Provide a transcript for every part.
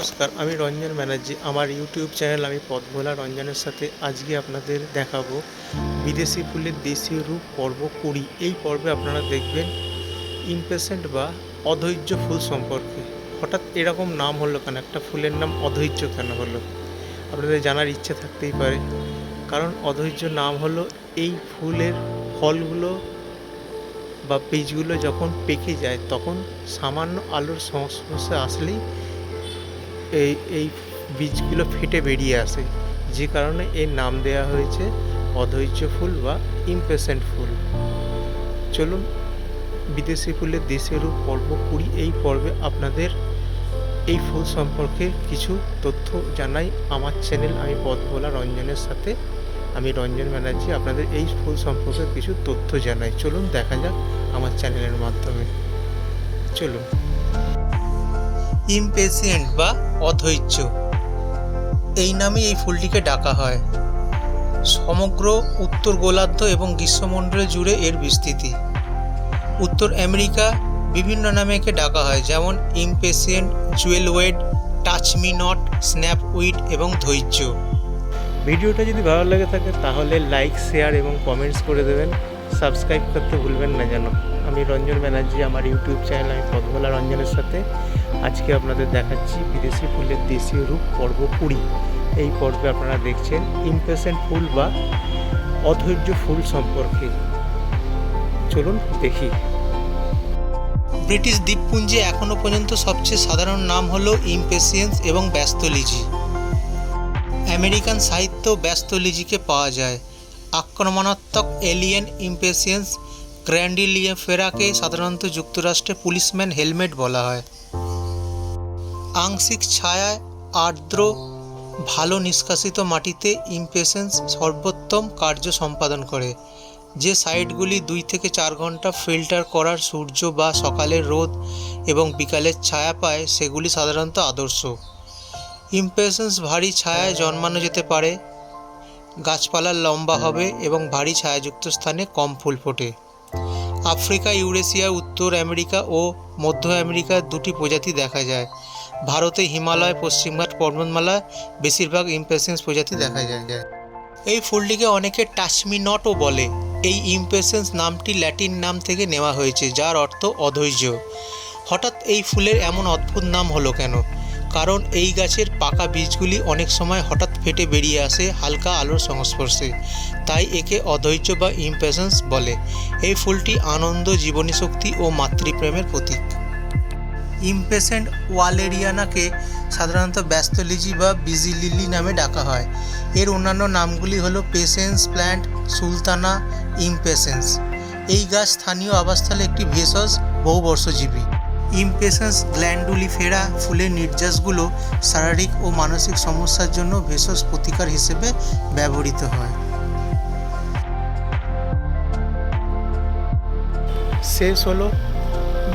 নমস্কার, আমি রঞ্জন ব্যানার্জি। আমার ইউটিউব চ্যানেল আমি পথভোলা রঞ্জনের সাথে আজকে আপনাদের দেখাবো বিদেশি ফুলের দেশীয় রূপ পর্ব কুড়ি। এই পর্বে আপনারা দেখবেন ইমপেশেন্ট বা অধৈর্য ফুল সম্পর্কে। হঠাৎ এরকম নাম হলো কেন? একটা ফুলের নাম অধৈর্য কেন হলো? আপনাদের জানার ইচ্ছে থাকতেই পারে। কারণ অধৈর্য নাম হলো এই ফুলের ফলগুলো বা বীজগুলো যখন পেকে যায়, তখন সামান্য আলোর সংস্পর্শে আসলেই এই এই বীজগুলো ফেটে বেরিয়ে আসে। যে কারণে এর নাম দেওয়া হয়েছে অধৈর্য ফুল বা ইমপেশেন্ট ফুল। চলুন, বিদেশি ফুলের দেশীয় রূপ পর্ব কুড়ি এই পর্বে আপনাদের এই ফুল সম্পর্কে কিছু তথ্য জানাই। আমার চ্যানেল, আমি পথ বলা রঞ্জনের সাথে আমি রঞ্জন ব্যানার্জি আপনাদের এই ফুল সম্পর্কে কিছু তথ্য জানাই। চলুন, দেখা যাক আমার চ্যানেলের মাধ্যমে। চলুন। ইমপেশিয়েন্ট বা অধৈর্য। এই নামে এই ফুলটিকে ডাকা হয়। সমগ্র উত্তর গোলার্ধ এবং গ্রীষ্মমণ্ডল জুড়ে এর বিস্তৃতি। উত্তর আমেরিকা বিভিন্ন নামে একে ডাকা হয়, যেমন impatiens jewelweed touch me not snapweed এবং ধৈর্য। ভিডিওটা যদি ভালো লাগে থাকে, তাহলে লাইক শেয়ার এবং কমেন্টস করে দেবেন। সাবস্ক্রাইব করতে ভুলবেন না যেন। আমি রঞ্জন ব্যানার্জি, আমার ইউটিউব চ্যানেল, আমি পথভোলা রঞ্জনের সাথে আজকে আপনাদের দেখাচ্ছি বিদেশি ফুলের দেশীয় রূপ পর্ব কুড়ি। এই পর্বে আপনারা দেখছেন ইমপেশেন্ট ফুল বা অধৈর্য ফুল সম্পর্কে। চলুন দেখি। ব্রিটিশ দ্বীপপুঞ্জে এখনও পর্যন্ত সবচেয়ে সাধারণ নাম হল ইমপেশিয়েন্স এবং ব্যস্তলিজি। আমেরিকান সাহিত্য ব্যস্তলিজিকে পাওয়া যায়। আক্রমণাত্মক এলিয়েন ইমপেশিয়েন্স গ্র্যান্ডিলিয়াফেরাকে সাধারণত যুক্তরাষ্ট্রে পুলিশম্যান হেলমেট বলা হয়। আংশিক ছায়ায় আর্দ্র, ভালো নিষ্কাশিত মাটিতে ইমপেশেন্স সর্বোত্তম কার্য সম্পাদন করে, যে সাইটগুলি দুই থেকে চার ঘণ্টা ফিল্টার করার সূর্য বা সকালের রোদ এবং বিকালের ছায়া পায়, সেগুলি সাধারণত আদর্শ। ইমপেশেন্স ভারী ছায়ায় জন্মানো যেতে পারে গাছপালার লম্বা হবে এবং ভারী ছায়াযুক্ত স্থানে কম ফুল ফোটে। আফ্রিকা, ইউরেশিয়া, উত্তর আমেরিকা ও মধ্য আমেরিকার দুটি প্রজাতি দেখা যায়। ভারতে হিমালয় পশ্চিমঘাট পর্বতমালা, বেশিরভাগ ইমপেশেন্স প্রজাতি দেখা যায়। এই ফুলটিকে অনেকে টাচমি নটও বলে। এই ইমপেশেন্স নামটি ল্যাটিন নাম থেকে নেওয়া হয়েছে, যার অর্থ অধৈর্য। হঠাৎ এই ফুলের এমন অদ্ভুত নাম হলো কেন? কারণ এই গাছের পাকা বীজগুলি অনেক সময় হঠাৎ ফেটে বেরিয়ে আসে হালকা আলোর সংস্পর্শে। তাই একে অধৈর্য বা ইমপেশেন্স বলে। এই ফুলটি আনন্দ, জীবনী শক্তি ও মাতৃপ্রেমের প্রতীক। ইমপেশেন্ট ওয়ালেরিয়ানাকে সাধারণত ব্যস্ত লিজি বা বিজি লিলি নামে ডাকা হয়। এর অন্যান্য নামগুলি হলো পেশেন্স, প্ল্যান্ট, সুলতানা ইমপেশেন্স এই গাছ স্থানীয় আবাসস্থলে একটি ভেষজ বহুবর্ষজীবী। ইমপেশেন্স গ্ল্যান্ডুলিফেরা ফুলের নির্যাসগুলো শারীরিক ও মানসিক সমস্যার জন্য ভেষজ প্রতিকার হিসেবে ব্যবহৃত হয়। শেষ হলো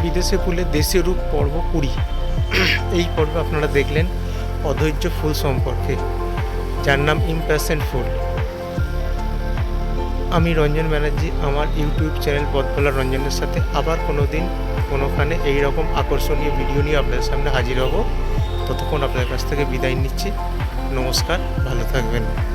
বিদেশে ফুলের দেশীয় রূপ পর্ব কুড়ি। এই পর্বে আপনারা দেখলেন অধৈর্য ফুল সম্পর্কে। যার নাম ইমপ্যাসেন্ট ফুল। আমি রঞ্জন ব্যানার্জি, আমার ইউটিউব চ্যানেল পথভোলা রঞ্জনের সাথে আবার কোনো দিন কোনোখানে এই রকম আকর্ষণীয় ভিডিও নিয়ে আপনাদের সামনে হাজির হব। ততক্ষণ আপনাদের কাছ থেকে বিদায় নিচ্ছি। নমস্কার, ভালো থাকবেন।